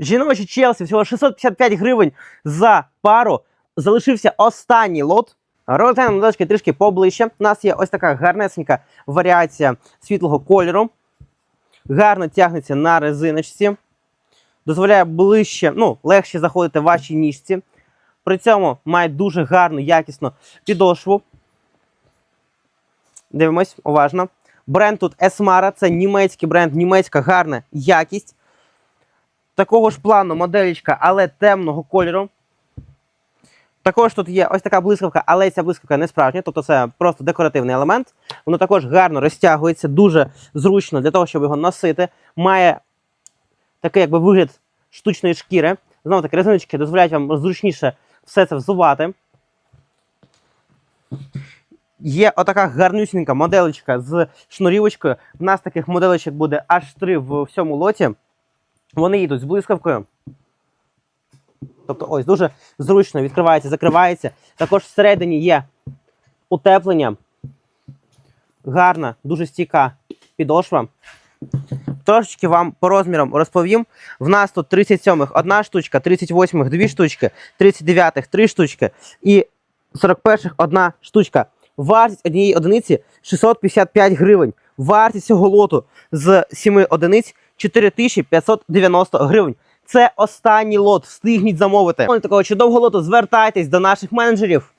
Жіночі Челсі всього 655 гривень за пару. Залишився останній лот. Розглянемо модельки трішки поближче. У нас є ось така гарнесенька варіація світлого кольору. Гарно тягнеться на резиночці. Дозволяє ближче, ну, легше заходити в вашій ніжці. При цьому має дуже гарну, якісну підошву. Дивимось уважно. Бренд тут Esmara, це німецький бренд, німецька гарна якість. Такого ж плану моделечка, але темного кольору. Також тут є ось така блискавка, але ця блискавка не справжня, тобто це просто декоративний елемент. Воно також гарно розтягується, дуже зручно для того, щоб його носити. Має такий якби вигляд штучної шкіри. Знову таки, резиночки дозволяють вам зручніше все це взувати. Є отака гарнюсінька моделечка з шнурівочкою. У нас таких моделечок буде аж три в всьому лоті. Вони їдуть з блискавкою. Тобто, ось дуже зручно відкривається, закривається. Також всередині є утеплення. Гарна, дуже стійка підошва. Трошечки вам по розмірам розповім. В нас тут 37-х одна штучка, 38-х дві штучки, 39-х три штучки і 41-х одна штучка. Вартість однієї одиниці 655 гривень. Вартість цього лоту з 7 одиниць 4590 гривень. Це останній лот. Встигніть замовити. Такого чудового лоту звертайтесь до наших менеджерів.